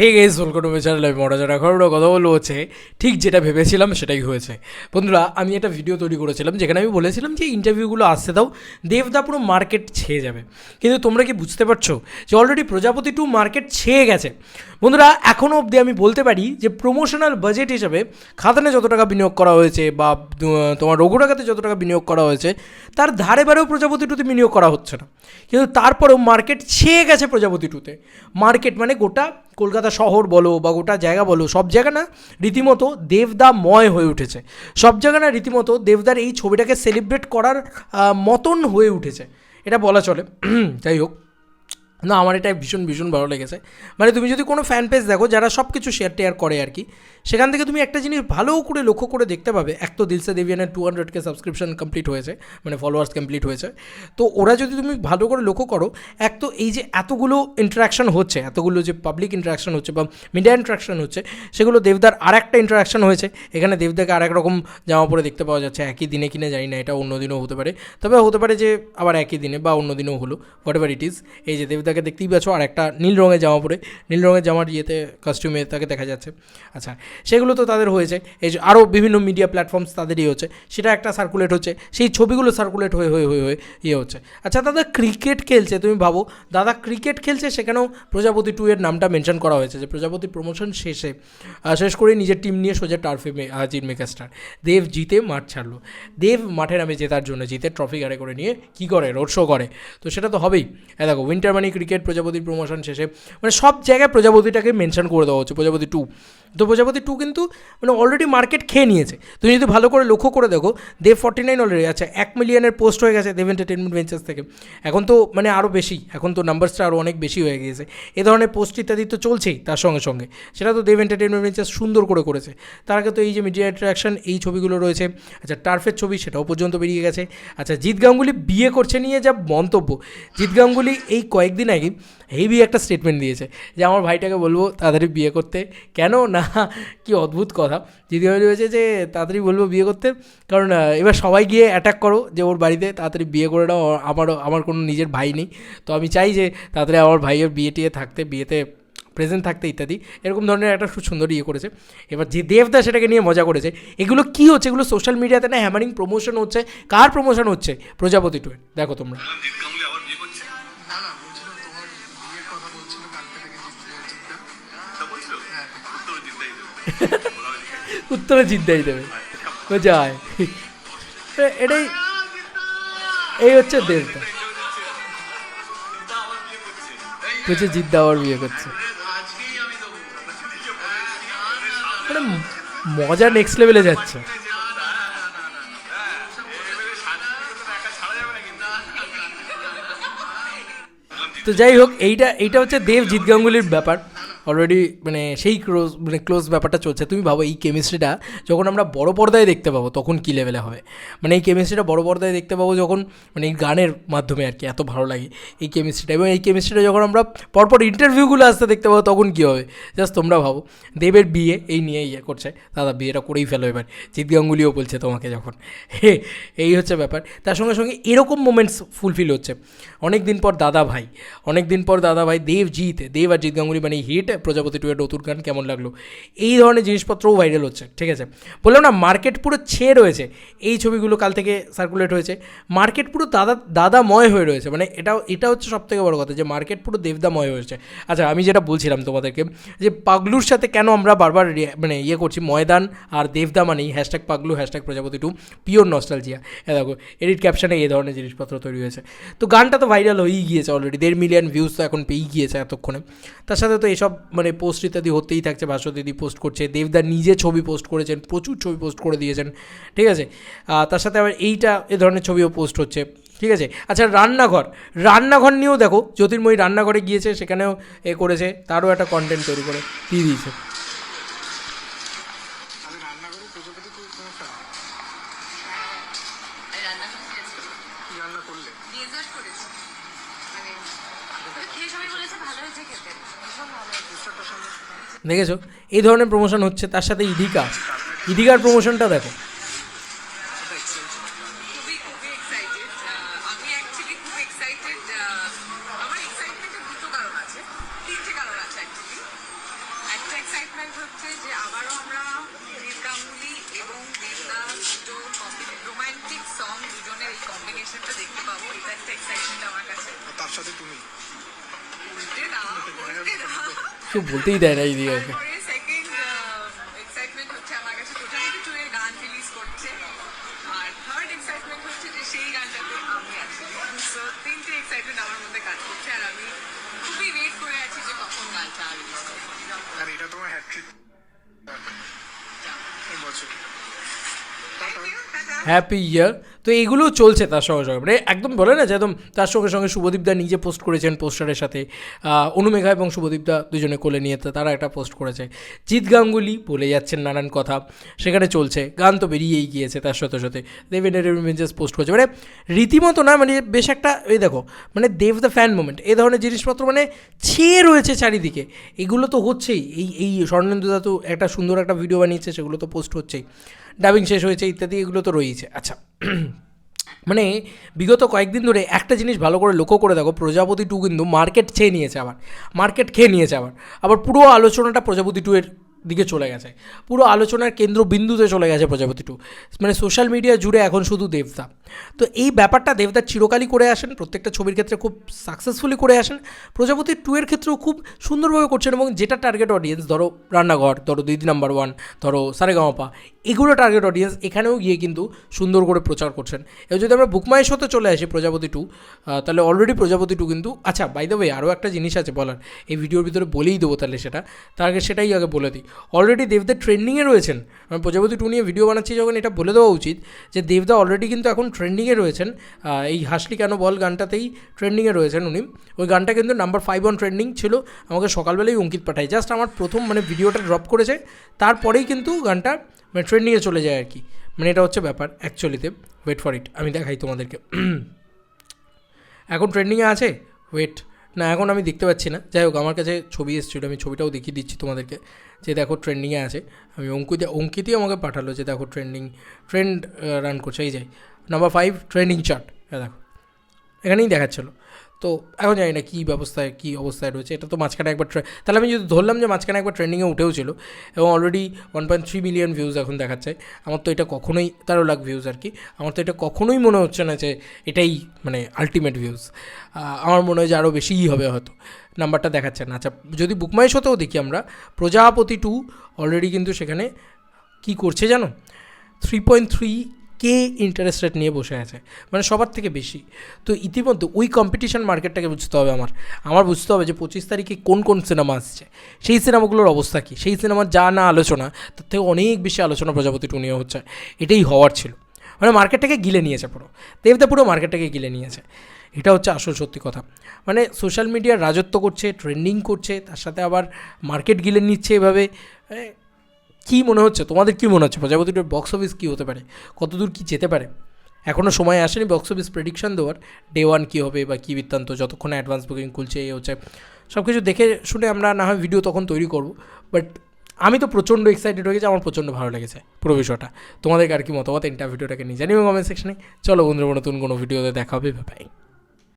Hey guys welcome to channel আমি এখন একটা কথা বলব হচ্ছে ঠিক যেটা ভেবেছিলাম সেটাই হয়েছে। বন্ধুরা, আমি একটা ভিডিও তৈরি করেছিলাম যেখানে আমি বলেছিলাম যে ইন্টারভিউগুলো আসতে দাও, দেবদা পুরো মার্কেট ছেয়ে যাবে। কিন্তু তোমরা কি বুঝতে পারছ যে অলরেডি প্রজাপতি টু মার্কেট ছেয়ে গেছে? বন্ধুরা এখনও অবধি আমি বলতে পারি যে প্রমোশনাল বাজেট হিসাবে খাদানে যত টাকা বিনিয়োগ করা হয়েছে বা তোমার রঘুরাগাতে যত টাকা বিনিয়োগ করা হয়েছে, তার ধারে বারেও প্রজাপতি টুতে বিনিয়োগ করা হচ্ছে না। কিন্তু তারপরেও মার্কেট ছেয়ে গেছে প্রজাপতি টুতে মার্কেট মানে গোটা কলকাতা শহর বলো বা গোটা জায়গা বলো, সব জায়গা না রীতিমতো দেবদা ময় হয়ে উঠেছে। সব জায়গা না রীতিমতো দেবদার এই ছবিটাকে সেলিব্রেট করার মতন হয়ে উঠেছে। এটা বলা চলে। যাই হোক। না, আমার এটা ভীষণ ভীষণ ভালো লেগেছে। মানে তুমি যদি কোনো ফ্যান পেজ দেখো, যারা সব কিছু শেয়ার টেয়ার করে আর কি সেখান থেকে তুমি একটা জিনিস ভালো করে লক্ষ্য করে দেখতে পাবে। এক তো দিলসা দেবিয়ানের টু হান্ড্রেডকে সাবস্ক্রিপশন কমপ্লিট হয়েছে মানে ফলোয়ার্স কমপ্লিট হয়েছে। তো ওরা যদি তুমি ভালো করে লক্ষ্য করো, এক তো এই যে এতগুলো ইন্টারাকশন হচ্ছে, এতগুলো যে পাবলিক ইন্টারাকশন হচ্ছে বা মিডিয়া ইন্টারাকশন হচ্ছে, সেগুলো দেবদার আর একটা ইন্টারাকশন হয়েছে। এখানে দেবদাকে আর এক রকম জামা পরে দেখতে পাওয়া যাচ্ছে, একই দিনে কিনে জানি না, এটা অন্য দিনও হতে পারে। তবে হতে পারে যে আবার একই দিনে বা অন্য দিনেও হলো হোয়াট এভার ইট ইজ এই যে দেবদাকে দেখতেই পাচ্ছ আর একটা নীল রঙের জামা পরে, নীল রঙের জামার ইয়েতে কস্টিউমে তাকে দেখা যাচ্ছে। আচ্ছা সেগুলো তো তাদের হয়েছে। এই যে আরও বিভিন্ন মিডিয়া প্ল্যাটফর্মস তাদেরই হচ্ছে। সেটা একটা সার্কুলেট হচ্ছে। সেই ছবিগুলো সার্কুলেট হয়ে হয়ে হয়ে হয়ে ইয়ে হচ্ছে। আচ্ছা দাদা ক্রিকেট খেলছে, তুমি ভাবো, দাদা ক্রিকেট খেলছে সেখানেও প্রজাপতি টু এর নামটা মেনশন করা হয়েছে, যে প্রজাপতি প্রমোশন শেষে শেষ করে নিজের টিম নিয়ে সোজা টার্ফে হাজির মেকাস্টার দেব জিতে মাঠ ছাড়লো। দেব মাঠে নামে জেতার জন্য জিতে ট্রফি গাড়ে করে নিয়ে কী করে? রোড শো করে। তো সেটা তো হবেই। দেখো উইন্টার মানি ক্রিকেট প্রজাপতির প্রমোশন শেষে মানে সব জায়গায় প্রজাপতিটাকে মেনশন করে দেওয়া হচ্ছে, প্রজাপতি টু তো প্রজাপতি টু কিন্তু মানে অলরেডি মার্কেট খেয়ে নিয়েছে। তুমি যদি ভালো করে লক্ষ্য করে দেখো দেব ফর্টি নাইন অলরেডি আচ্ছা এক মিলিয়নের পোস্ট হয়ে গেছে দেব এন্টারটেনমেন্ট ভেঞ্চার্স থেকে। এখন তো মানে আরও বেশি, এখন তো নাম্বারসটা আরও অনেক বেশি হয়ে গিয়েছে। এ ধরনের পোস্ট ইত্যাদি তো চলছেই তার সঙ্গে সঙ্গে। সেটা তো দেব এন্টারটেনমেন্ট ভেঞ্চার্স সুন্দর করে করেছে। তার আগে তো এই যে মিডিয়া ইন্টারাকশন এই ছবিগুলো রয়েছে। আচ্ছা টার্ফের ছবি সেটাও পর্যন্ত বেরিয়ে গেছে। আচ্ছা জিৎ গাঙ্গুলি বিয়ে করছে নিয়ে যা মন্তব্য। জিৎ গাঙ্গুলি এই কয়েকদিন আগে হেভি একটা স্টেটমেন্ট দিয়েছে যে, আমার ভাইটাকে বলব তাড়াতাড়ি বিয়ে করতে। কেন? না কি অদ্ভুত কথা। গাঙ্গুলি বলেছে যে, তাড়াতাড়ি বলব বিয়ে করতে। কারণ এবার সবাই গিয়ে অ্যাটাক করো যে ওর বাড়িতে, তাড়াতাড়ি বিয়ে করে দাও আমারও, আমার কোনো নিজের ভাই নেই। তো আমি চাই যে, তাড়াতাড়ি আমার ভাইয়ের বিয়ে টিয়ে থাকতে, বিয়েতে প্রেজেন্ট থাকতে ইত্যাদি। এরকম ধরনের একটা খুব সুন্দর ইয়ে করেছে। এবার যে দেবদা সেটাকে নিয়ে মজা করেছে। এগুলো কি হচ্ছে? এগুলো সোশ্যাল মিডিয়াতে না হ্যামারিং প্রমোশন হচ্ছে। কার প্রমোশন হচ্ছে? প্রজাপতি টুয়ের দেখো তোমরা। উত্তরে জিদ্দাই দেবে যায় এটাই এই হচ্ছে দেবদা বলছে জিদ্দা আবার বিয়ে করছে মানে মজা নেক্সট লেভেলে যাচ্ছে তো যাই হোক এইটা এইটা হচ্ছে দেব জিৎ গাঙ্গুলির ব্যাপার অলরেডি মানে সেই ক্লোজ মানে ক্লোজ ব্যাপারটা চলছে। তুমি ভাবো এই কেমিস্ট্রিটা যখন আমরা বড় পর্দায় দেখতে পাবো, তখন কী লেভেলে হবে মানে এই কেমিস্ট্রিটা বড় পর্দায় দেখতে পাবো যখন মানে এই গানের মাধ্যমে আর কি, এত ভালো লাগে এই কেমিস্ট্রিটা এবং এই কেমিস্ট্রিটা যখন আমরা পরপর ইন্টারভিউগুলো আসতে দেখতে পাবো, তখন কী হবে? জাস্ট তোমরা ভাবো, দেবের বিয়ে এই নিয়ে ইয়ে করছে। দাদা, বিয়েটা করেই ফেলো এবার। জিৎ গাঙ্গুলিও বলছে তোমাকে যখন। হে, এই হচ্ছে ব্যাপার। তার সঙ্গে সঙ্গে এরকম মোমেন্টস ফুলফিল হচ্ছে। অনেক দিন পর দাদা ভাই অনেক দিন পর দাদা ভাই দেব জিৎ দেব আর জিৎ গাঙ্গুলি মানে হিট প্রজাপতি টু এর নতুন গান কেমন লাগল? এই ধরনের জিনিসপত্রও ভাইরাল হচ্ছে, ঠিক আছে? বললাম না মার্কেট পুরো ছেয়ে রয়েছে। এই ছবিগুলো কাল থেকে সার্কুলেট হয়েছে। মার্কেট পুরো দাদা, দাদাময় হয়ে রয়েছে। মানে এটাও এটা হচ্ছে সব থেকে বড় কথা যে মার্কেট পুরো দেবদাময় হয়েছে। আচ্ছা আমি যেটা বলছিলাম তোমাদেরকে, যে পাগলুর সাথে কেন আমরা বারবার মানে ইয়ে করছি, ময়দান আর দেবদা মানেই hashtag Paglu hashtag Projapoti two pure nostalgia এ দেখো এডিট ক্যাপশনে এই ধরনের জিনিসপত্র তৈরি হয়েছে। তো গানটা তো ভাইরাল হয়েই গিয়েছে অলরেডি দেড় মিলিয়ন ভিউজ তো এখন পেয়েই গিয়েছে এতক্ষণে। তার সাথে তো এসব মানে পোস্ট ইত্যাদি হতেই থাকছে ভাস্য দিদি পোস্ট করছে দেবদা নিজে ছবি পোস্ট করেছেন প্রচুর ছবি পোস্ট করে দিয়েছেন ঠিক আছে? তার সাথে আবার এইটা এ ধরনের ছবিও পোস্ট হচ্ছে ঠিক আছে? আচ্ছা রান্নাঘর রান্নাঘর নিয়েও দেখো জ্যোতির্ময়ী রান্নাঘরে গিয়েছে সেখানেও এ করেছে তারও একটা কন্টেন্ট তৈরি করে দিয়ে দিয়েছে। রান্না করলে? দেখেছ? এই ধরনের প্রমোশন হচ্ছে তার সাথে ইডিকা ইডিকার প্রমোশনটা দেখো। তার সাথে তুমি? কেউ বলতেই দেয় না এই দিকে ওকে তারপরে সেকেন্ড এক্সাইটমেন্ট হচ্ছে আমার কাছে প্রজাপতি টু এর গান রিলিজ করছে আর থার্ড এক্সাইটমেন্ট হচ্ছে যে সেই গানটাতে আমি আছি সো তিনটে এক্সাইটমেন্ট আমার মধ্যে কাজ করছে আর আমি খুবই ওয়েট করে আছি যে কখন গানটা রিলিজ হবে আর এটা তোমার হ্যাট্রিক এই বছর থ্যাংক ইউ টাটা হ্যাপি ইয়ার তো এইগুলো চলছে তার সঙ্গে সঙ্গে। মানে একদম বলে না যে একদম তার সঙ্গে সঙ্গে শুভদীপদা নিজে পোস্ট করেছেন পোস্টারের সাথে। অনুমেঘা এবং শুভদীপদা দুজনে কোলে নিয়ে তারা একটা পোস্ট করেছে। জিৎ গাঙ্গুলি বলে যাচ্ছেন নানান কথা। সেখানে চলছে। গান তো বেরিয়েই গিয়েছে তার সাথে সাথে। দেবেনের রিমেন্সেস পোস্ট করেছে। মানে রীতিমতো না মানে বেশ একটা, এই দেখো মানে দেব দ্য ফ্যান মোমেন্ট এই ধরনের জিনিসপত্র মানে ছেয়ে রয়েছে চারিদিকে। এগুলো তো হচ্ছেই। এই এই স্বর্ণেন্দুদা তো একটা সুন্দর একটা ভিডিও বানিয়েছে, সেগুলো তো পোস্ট হচ্ছেই। ডাবিং শেষ হয়েছে, ইত্যাদি, এগুলো তো রয়েছে আচ্ছা মানে বিগত কয়েকদিন ধরে একটা জিনিস ভালো করে লক্ষ্য করে দেখো, প্রজাপতি টু কিন্তু মার্কেট খেয়ে নিয়েছে আবার মার্কেট খেয়ে নিয়েছে আবার। আবার পুরো আলোচনাটা প্রজাপতি টু এর দিকে চলে গেছে। পুরো আলোচনার কেন্দ্রবিন্দুতে চলে গেছে প্রজাপতি টু মানে সোশ্যাল মিডিয়া জুড়ে এখন শুধু দেবদা। তো এই ব্যাপারটা দেবদা চিরকালই করে আসেন, প্রত্যেকটা ছবির ক্ষেত্রে খুব সাকসেসফুলি করে আসেন। প্রজাপতি টু এর ক্ষেত্রেও খুব সুন্দরভাবে করছেন এবং যেটা টার্গেট অডিয়েন্স ধরো রান্নাঘর, ধরো দিদি নাম্বার ওয়ান ধরো সারেগামাপা এগুলো টার্গেট অডিয়েন্স এখানেও গিয়ে কিন্তু সুন্দর করে প্রচার করছেন। এবার যদি আমরা বুকমাই শোতে চলে আসি প্রজাপতি টু তাহলে অলরেডি প্রজাপতি টু কিন্তু আচ্ছা বাই দ্য ওয়ে আরও একটা জিনিস আছে বলার। এই ভিডিওর ভিতরে বলেই দেবো তাহলে সেটা। তার আগে সেটাই আগে বলে দিই। অলরেডি দেবদা ট্রেন্ডিংয়ে রয়েছেন। আমি প্রজাপতি টু নিয়ে ভিডিও বানাচ্ছি যখন এটা বলে দেওয়া উচিত যে দেবদা অলরেডি কিন্তু এখন ট্রেন্ডিংয়ে রয়েছেন। এই হাসলি কেন বল গানটাতেই ট্রেন্ডিংয়ে রয়েছেন উনি। ওই গানটা কিন্তু নাম্বার ফাইভ অন ট্রেন্ডিং ছিল। আমাকে সকালবেলাই অঙ্কিত পাঠায়। জাস্ট আমার প্রথম মানে ভিডিওটা ড্রপ করেছে। তারপরেই কিন্তু গানটা মানে ট্রেন্ডিংয়ে চলে যায় আর কি। মানে এটা হচ্ছে ব্যাপার অ্যাকচুয়ালিতে ওয়েট ফর ইট আমি দেখাই তোমাদেরকে। এখন ট্রেন্ডিংয়ে আছে? ওয়েট না, এখন আমি দেখতে পাচ্ছি না। যাই হোক, আমার কাছে ছবি এসেছিল, আমি ছবিটাও দেখিয়ে দিচ্ছি তোমাদেরকে। যে দেখো ট্রেন্ডিংয়ে আছে। আমি অঙ্কিত, অঙ্কিতই আমাকে পাঠালো যে দেখো ট্রেন্ডিং ট্রেন্ড রান করছে, এই যাই নাম্বার ফাইভ ট্রেন্ডিং চার্ট দেখো। এখানেই দেখাচ্ছিলো। তো এখন জানি না কী ব্যবস্থায়, কী অবস্থায় রয়েছে, এটা তো মাঝখানে একবার ট্রে- তাহলে আমি যদি ধরলাম যে মাঝখানে একবার ট্রেন্ডিংয়ে উঠেও ছিল এবং already one point three million views এখন দেখাচ্ছে, আমার তো এটা কখনোই, তেরো লাখ ভিউজ আর কি, আমার তো এটা কখনোই মনে হচ্ছে না যে এটাই মানে আলটিমেট ভিউজ আমার মনে হয় যে আরও বেশিই হবে হয়তো নাম্বারটা দেখাচ্ছে না। আচ্ছা যদি বুকমাই শোতেও দেখি আমরা, প্রজাপতি টু অলরেডি কিন্তু সেখানে কি করছে জানো? থ্রি পয়েন্ট থ্রি কে ইন্টারেস্ট রেট নিয়ে বসে আছে? মানে সবার থেকে বেশি। তো ইতিমধ্যে ওই কম্পিটিশন মার্কেটটাকে বুঝতে হবে আমার। আমার বুঝতে হবে যে পঁচিশ তারিখে কোন কোন সিনেমা আসছে? সেই সিনেমাগুলোর অবস্থা কী? সেই সিনেমার যা না আলোচনা, তার থেকে অনেক বেশি আলোচনা প্রজাপতি টু নিয়ে হচ্ছে। এটাই হওয়ার ছিল। মানে মার্কেটটাকে গিলে নিয়েছে পুরো। দেবদা পুরো মার্কেটটাকে গিলে নিয়েছে। এটা হচ্ছে আসল সত্যি কথা। মানে সোশ্যাল মিডিয়ার রাজত্ব করছে ট্রেন্ডিং করছে, তার সাথে আবার মার্কেট গিলে নিচ্ছে এভাবে। কী মনে হচ্ছে? তোমাদের কী মনে হচ্ছে? প্রজাপতিটার বক্স অফিস কী হতে পারে? কতদূর কী যেতে পারে? এখনও সময় আসেনি বক্স অফিস প্রেডিকশন দেওয়ার। ডে ওয়ান কী হবে বা কী বৃত্তান্ত? যতক্ষণ অ্যাডভান্স বুকিং খুলছে, এই হচ্ছে। সব কিছু দেখে শুনে আমরা না হয় ভিডিও তখন তৈরি করব। বাট আমি তো প্রচণ্ড এক্সাইটেড হয়ে গেছি, আমার প্রচণ্ড ভালো লেগেছে পুরো বিষয়টা। তোমাদের আর কি মতামত ইন্টার ভিডিওটাকে নিয়ে জানিও কমেন্ট সেকশনে চলো বন্ধুরা, নতুন কোনো ভিডিওতে দেখা হবে বাই